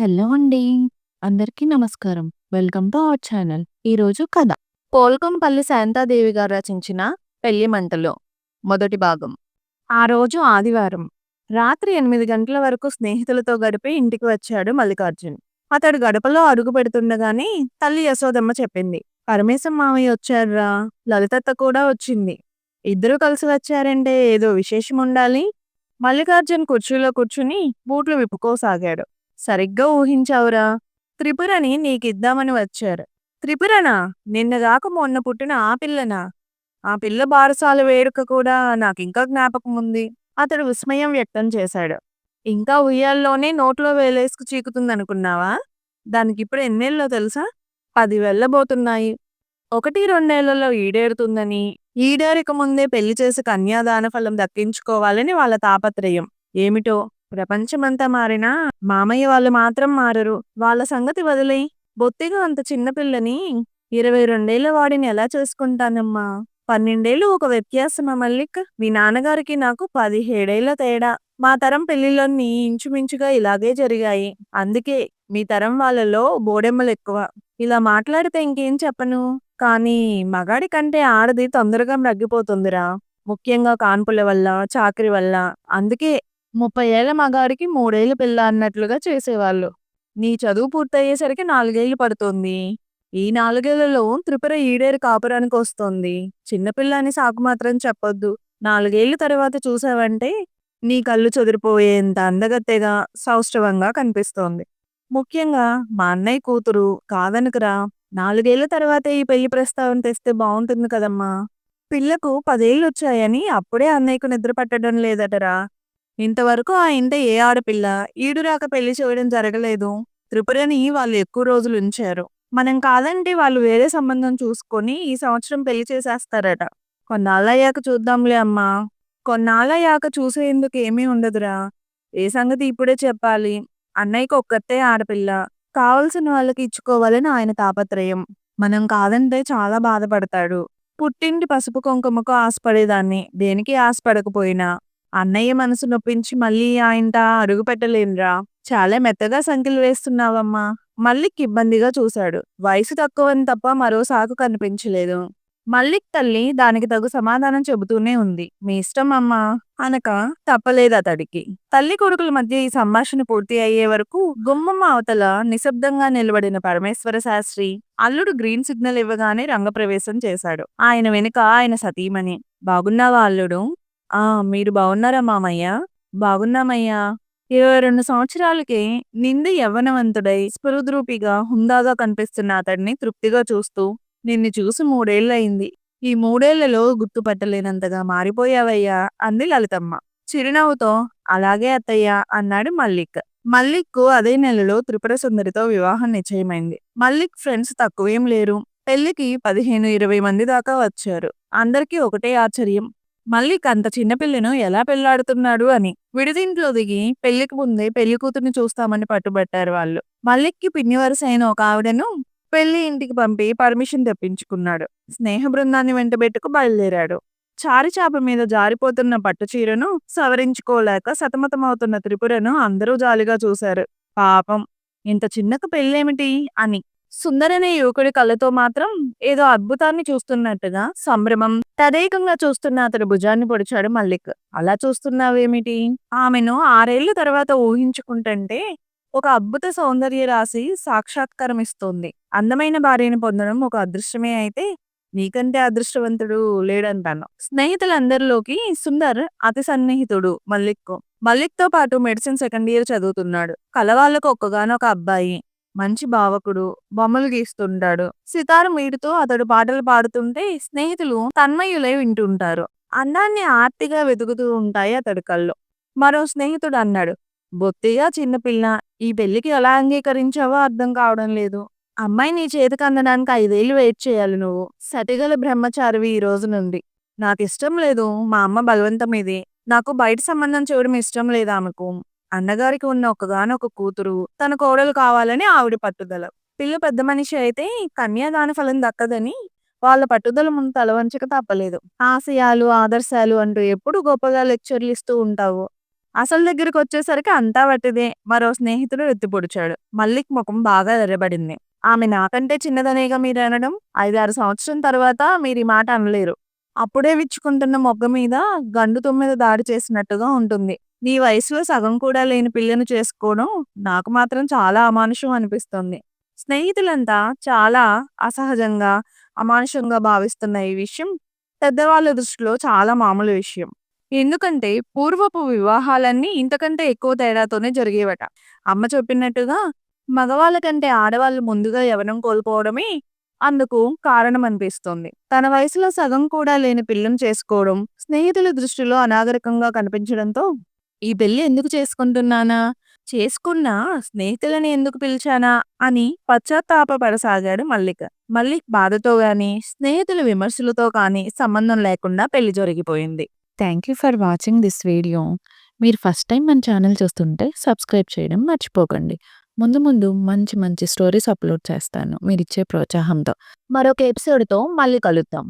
Hello అండి. అందరికీ నమస్కారం. Welcome to our channel. ఈరోజు కథ. పోల్కంపల్లి శాంతాదేవి గారు రచించిన పెళ్ళి మంటలో మొదటి భాగం. ఆ రోజు ఆదివారం. రాత్రి ఎనిమిది గంటల వరకు స్నేహితులతో గడిపి ఇంటికి వచ్చాడు మల్లికార్జున్. అతడు గడపలో అడుగు పెడుతుండగానే తల్లి యశోదమ్మ చెప్పింది. పరమేశం మావయ్య వచ్చారా లలితత్త కూడా వచ్చింది. ఇద్దరూ కలిసి వచ్చారంటే ఏదో విశేషం ఉండాలి. మల్లికార్జున్ కుర్చీలో కూర్చుని బూట్లు విప్పుకోసాగాడు. సరిగ్గా ఊహించావురా. త్రిపురని నీకిద్దామని వచ్చారు. త్రిపురనా? నిన్నగాక మొన్న పుట్టిన ఆ పిల్లనా? ఆ పిల్ల బారసాల వేడుక కూడా నాకింకా జ్ఞాపకముంది. అతడు విస్మయం వ్యక్తం చేశాడు. ఇంకా ఉయ్యాల్లోనే నోట్లో వేలేసుకు చీకుతుందనుకున్నావా? దానికిప్పుడు ఎన్నేళ్ళో తెలుసా? పది వెళ్ళబోతున్నాయి. ఒకటి రెండేళ్ళలో ఈడేరుతుందని, ఈడేరక ముందే పెళ్ళి చేసి కన్యాదాన ఫలం దక్కించుకోవాలని వాళ్ళ తాపత్రయం. ఏమిటో ప్రపంచమంతా మారినా మామయ్య వాళ్ళు మాత్రం మారరు. వాళ్ళ సంగతి వదిలే బొత్తిగా అంత చిన్న పిల్లని ఇరవై రెండేళ్ళ వాడిని ఎలా చేసుకుంటానమ్మా? పన్నెండేళ్ళు ఒక వ్యత్యాసమా మల్లిక్? మీ నాన్నగారికి నాకు పదిహేడేళ్ళ తేడా. మా తరం పెళ్ళిళ్ళన్నీ ఇంచుమించుగా ఇలాగే జరిగాయి. అందుకే మీ తరం వాళ్ళలో బోడెమ్మలు ఎక్కువ ఇలా మాట్లాడితే ఇంకేం చెప్పను. కానీ మగాడి కంటే ఆడది తొందరగా మ్రగ్గిపోతుందిరా. ముఖ్యంగా కాన్పుల వల్ల, చాకిరీ వల్ల. అందుకే ముప్పై ఏళ్ళ మగాడికి మూడేళ్ళ పిల్ల అన్నట్లుగా చేసేవాళ్ళు. నీ చదువు పూర్తయ్యేసరికి నాలుగేళ్ళు పడుతోంది. ఈ నాలుగేళ్ళలో త్రిపుర ఈడేరు కాపురానికొస్తోంది. చిన్నపిల్ల అని సాకు మాత్రం చెప్పొద్దు. నాలుగేళ్ళ తర్వాత చూసావంటే నీ కళ్ళు చెదిరిపోయేంత అందగత్తెగా, సౌష్ఠవంగా కనిపిస్తోంది. ముఖ్యంగా మా అన్నయ్య కూతురు. కాదనుకురా నాలుగేళ్ళ తర్వాతే ఈ పెళ్ళి ప్రస్తావన తెస్తే బాగుంటుంది కదమ్మా! పిల్లకు పదేళ్ళు వచ్చాయని అప్పుడే అన్నయ్యకు నిద్ర పట్టడం లేదటరా. ఇంతవరకు ఆ ఇంట ఏ ఆడపిల్ల ఈడురాక పెళ్ళి చేయడం జరగలేదు. త్రిపురని వాళ్ళు ఎక్కువ రోజులు ఉంచారు మనం కాదంటే వాళ్ళు వేరే సంబంధం చూసుకొని ఈ సంవత్సరం పెళ్ళి చేసేస్తారట. కొన్నాళ్ళయ్యాక చూద్దాంలే అమ్మా! కొన్నాళ్ళయ్యాక చూసేందుకు ఏమీ ఉండదురా. ఏ సంగతి ఇప్పుడే చెప్పాలి. అన్నయ్యకు ఒక్కతే ఆడపిల్ల. కావలసిన వాళ్ళకి ఇచ్చుకోవాలని ఆయన తాపత్రయం. మనం కాదంటే చాలా బాధపడతాడు. పుట్టింటి పసుపు కుంకుమకు ఆశపడేదాన్ని. దేనికి ఆశపడకపోయినా అన్నయ్య మనసు నొప్పించి మళ్ళీ ఆయంట అడుగు పెట్టలేనురా. చాలా మెత్తగా సంఖ్యలు వేస్తున్నావమ్మా! మల్లిక్ ఇబ్బందిగా చూశాడు. వయసు తక్కువని తప్ప మరో సాకు కనిపించలేదు. మల్లిక్ తల్లి దానికి తగు సమాధానం చెబుతూనే ఉంది. మీ ఇష్టం అమ్మా! అనక తప్పలేదు అతడికి తల్లి కొడుకుల మధ్య ఈ సంభాషణ పూర్తి అయ్యే వరకు గుమ్మం అవతల నిశ్శబ్దంగా నిలబడిన పరమేశ్వర శాస్త్రి అల్లుడు గ్రీన్ సిగ్నల్ ఇవ్వగానే రంగప్రవేశం చేశాడు. ఆయన వెనుక ఆయన సతీమణి. బాగున్నావా అల్లుడు ఆ! మీరు బావున్నారా మామయ్యా? బాగున్నామయ్యా! ఇరవై రెండు సంవత్సరాలకే నిండు యవ్వనవంతుడై స్ఫురద్రూపిగా, హుందాగా కనిపిస్తున్న అతడిని తృప్తిగా చూస్తూ నిన్ను చూసి మూడేళ్ళయింది. ఈ మూడేళ్ళలో గుర్తుపట్టలేనంతగా మారిపోయావయ్యా అంది లలితమ్మ. చిరునవ్వుతో అలాగే అత్తయ్యా అన్నాడు మల్లిక్. మల్లిక్కు అదే నెలలో త్రిపుర సుందరితో వివాహం నిశ్చయమైంది. మల్లిక్ ఫ్రెండ్స్ తక్కువేం లేరు. పెళ్ళికి పదిహేను ఇరవై మంది దాకా వచ్చారు. అందరికీ ఒకటే ఆశ్చర్యం. మల్లిక్ అంత చిన్నపిల్లను ఎలా పెళ్ళాడుతున్నాడు అని. విడిదింట్లో దిగి పెళ్ళికి ముందే పెళ్ళి కూతుర్ని చూస్తామని పట్టుబట్టారు వాళ్ళు. మల్లిక్కి పిన్ని వరుస అయిన ఒక ఆవిడను పెళ్ళి ఇంటికి పంపి పర్మిషన్ తెప్పించుకున్నాడు. స్నేహ బృందాన్ని వెంటబెట్టుకు బయలుదేరాడు. చారిచాప మీద జారిపోతున్న పట్టుచీరను సవరించుకోలేక సతమతమవుతున్న త్రిపురను అందరూ జాలిగా చూశారు. పాపం! ఇంత చిన్నకు పెళ్ళేమిటి అని. సుందర్ అనే యువకుడి కళ్ళతో మాత్రం ఏదో అద్భుతాన్ని చూస్తున్నట్టుగా సంభ్రమం. తదేకంగా చూస్తున్న అతడు భుజాన్ని పొడిచాడు మల్లిక్. అలా చూస్తున్నావేమిటి? ఆమెను ఆరేళ్ళ తర్వాత ఊహించుకుంటుంటే ఒక అద్భుత సౌందర్య రాశి సాక్షాత్కారమిస్తోంది. అందమైన భార్యను పొందడం ఒక అదృష్టమే అయితే నీకంటే అదృష్టవంతుడు లేడంటాను. స్నేహితులందరిలోకి సుందర్ అతి సన్నిహితుడు మల్లిక్కు. మల్లిక్తో పాటు మెడిసిన్ సెకండ్ ఇయర్ చదువుతున్నాడు. కలవాళ్ళకు ఒక్కగానొక అబ్బాయి. మంచి భావకుడు. బొమ్మలు గీస్తుంటాడు. సితారు మీటుతూ అతడు పాటలు పాడుతుంటే స్నేహితులు తన్మయులై వింటుంటారు. అందాన్ని ఆర్తిగా వెతుకుతూ ఉంటాయి అతడి కళ్ళు. మరో స్నేహితుడు అన్నాడు. బొత్తిగా చిన్నపిల్ల. ఈ పెళ్ళికి ఎలా అంగీకరించావో అర్థం కావడం లేదు. అమ్మాయి నీ చేతికి అందడానికి ఐదేళ్ళు వెయిట్ చేయాలి నువ్వు. సతిగల బ్రహ్మచారివి ఈ రోజు నుండి. నాకు ఇష్టం లేదు. మా అమ్మ బలవంతమిది. నాకు బయట సంబంధం చూడడం ఇష్టం లేదామెకు. అన్నగారికి ఉన్న ఒకగానొక కూతురు. తన కోడలు కావాలని ఆవిడ పట్టుదల. పిల్ల పెద్ద మనిషి అయితే కన్యాదాన ఫలం దక్కదని వాళ్ళ పట్టుదల ముందు తలవంచక తప్పలేదు. ఆశయాలు, ఆదర్శాలు అంటూ ఎప్పుడు గొప్పగా లెక్చర్లిస్తూ ఉంటావు. అసలు దగ్గరకొచ్చేసరికి అంతా వట్టిదే. మరో స్నేహితుడు ఎత్తిపొడిచాడు మల్లిక్ ముఖం బాగా ఎర్రబడింది. ఆమె నాకంటే చిన్నదనేగా మీరు అనడం ఐదారు సంవత్సరం తర్వాత మీరు ఈ మాట అనలేరు. అప్పుడే విచ్చుకుంటున్న మొగ్గ మీద గండు తుమ్మెద దాడి చేసినట్టుగా ఉంటుంది. నీ వయసులో సగం కూడా లేని పిల్లను చేసుకోవడం నాకు మాత్రం చాలా అమానుషం అనిపిస్తుంది స్నేహితులంతా చాలా అసహజంగా, అమానుషంగా భావిస్తున్న ఈ విషయం పెద్దవాళ్ళ దృష్టిలో చాలా మామూలు విషయం. ఎందుకంటే పూర్వపు వివాహాలన్నీ ఇంతకంటే ఎక్కువ తేడాతోనే జరిగేవట. అమ్మ చెప్పినట్టుగా మగవాళ్ళ కంటే ఆడవాళ్ళు ముందుగా యవ్వనం కోల్పోవడమే అందుకు కారణం అనిపిస్తుంది తన వయసులో సగం కూడా లేని పిల్లను చేసుకోవడం స్నేహితుల దృష్టిలో అనాగరికంగా కనిపించడంతో ఈ పెళ్ళి ఎందుకు చేసుకుంటున్నానా? చేసుకున్నా స్నేహితులని ఎందుకు పిలిచానా? అని పశ్చాత్తాపపడసాగాడు మల్లిక్. మల్లిక్ బాధతో గాని స్నేహితుల విమర్శలతో కానీ సంబంధం లేకుండా పెళ్ళి జరిగిపోయింది. Thank you for watching this video. మీరు ఫస్ట్ టైం మన ఛానల్ చూస్తుంటే సబ్స్క్రైబ్ చేయడం మర్చిపోకండి. ముందు ముందు మంచి మంచి స్టోరీస్ అప్లోడ్ చేస్తాను మీరిచ్చే ప్రోత్సాహంతో. మరొక ఎపిసోడ్‌తో మళ్ళీ కలుద్దాం.